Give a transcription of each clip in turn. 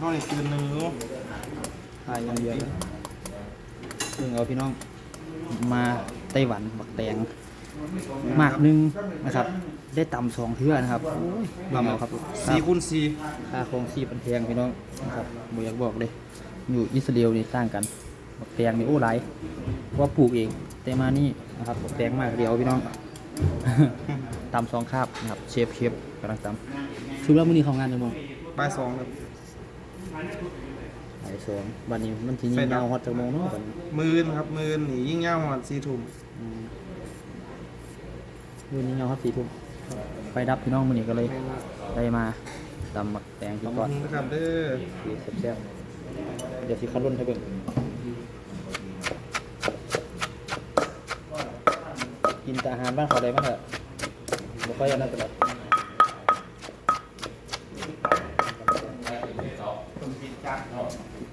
นอนอีกคืนหนึงเนาะถ่ายอย่างเดียวเลยซึ่งเอาพี่น้องมาไต้หวันบักแตงหมากหนึงนะครับ ได้ตำสองเทื่อนะครับโอ้ยลำเอาครับสี่คูณสี่ค่าครองชีพมันแพงพี่น้องนะครับบ่อยากบอกเลย อยู่อิสราเอลนี่ต่างกัน บักแตงนี่โอ้หลายเพราะว่าปลูกเอง แต่มานี่นะครับบักแตงมากเดียวพี่น้องตำสองคาบนะครับ เชฟเชฟกำลังตำชุดแล้วมื้อนี้ของงานจังมงบ่ายสองครับ ไอ้สองวันนี้มันทีนี้ใส่ดาวยาวฮอตจังมงเนาะบัดนี้มืนครับมืนหนียิ่งเง่าหอดสี่ทุ่มอืมวันนี้ยาวฮอตสี่ทุ่มไฟดับพี่น้องมื้อนี้ก็เลยได้มาตำบักแตงขที่อบก่อนคุณนะครับเด้อดีแซ่บๆเดี๋ยวสิคัดรุ่นให้เบิ่งกินแต่อาหารบ้านเขาได้บ้างเถอะบ่ค่อยอันนั้นตลอด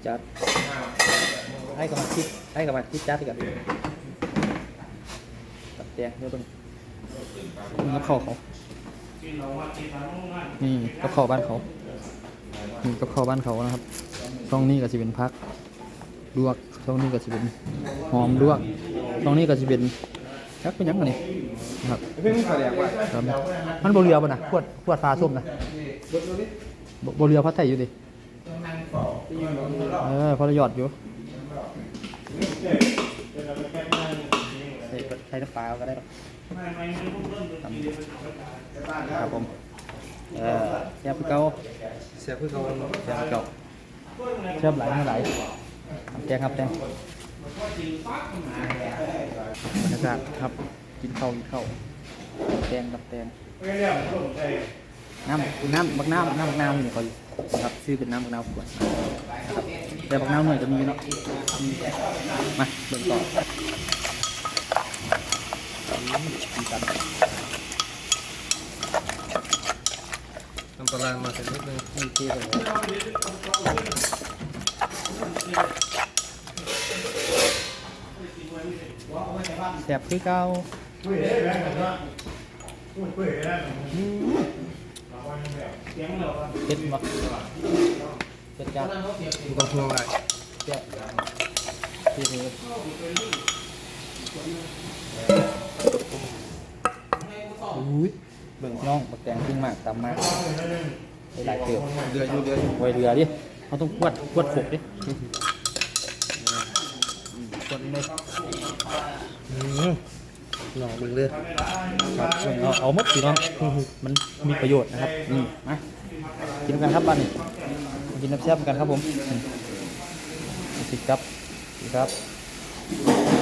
จัดให้กับมาคิดให้กับมาคิดจัดกว่าตัดแตงเดี๋ยวเบิ่งนี่กับข้าวเขานี่กับข้าวบ้านเขานี่กับข้าวบ้านเขานะครับช่องนี้ก็จะเป็นพักลวกช่องนี้ก็จะเป็นหอมลวกช่องนี้ก็จะเป็นชักเป็นยังไงนี่นะครับเพิ่งแสดงว่าครับมันบเรือป่ะนะขวดขวดฟ้าส้มนะบบ่เรือพัดไทยอยู่ดิ เออพอระหยอดอยู่ใส่ใส่น้ำปลาก็ได้หรอกครับผมเออแซ่บเก่าเสียเพื่อเขาแซ่บเก่าแซ่บหลายเท่าไหร่แตงครับแตงบรรยากาศครับกินข้าวกินข้าวแตงครับแตง น้ำน้ำบักน้ำน้ำบักน้ำนี่เขาอยู่นะครับซื้อเป็นน้ำบักน้ำขวดนะครับแต่บักน้ำหน่อยจะมีเนาะอืมมาเบิ่งต่ออืมกินกันน้ำปลาร้ามาเสร็จนิดนึงนี่ที่เลยแซ่บคือเก่า เผ็ดบ่เผ็ดจัดดูกระพราอะไรแซ่บที่นี่อุ้ยเบิ่งพี่น้องบักแตงขึ้นมากตำมากหลายเติบเดือดอยู่เดือดอยู่ไวเรือดิเขาต้องขวดขวดขกดิขวดนี้เลย หน่อมึงเลยครับเอาเอาหมดสิเนาะมันมีประโยชน์นะครับนี่มากินกันครับบ้านนี้มากินน้ำแซ่บกันครับผมอืมสิครับสิครับ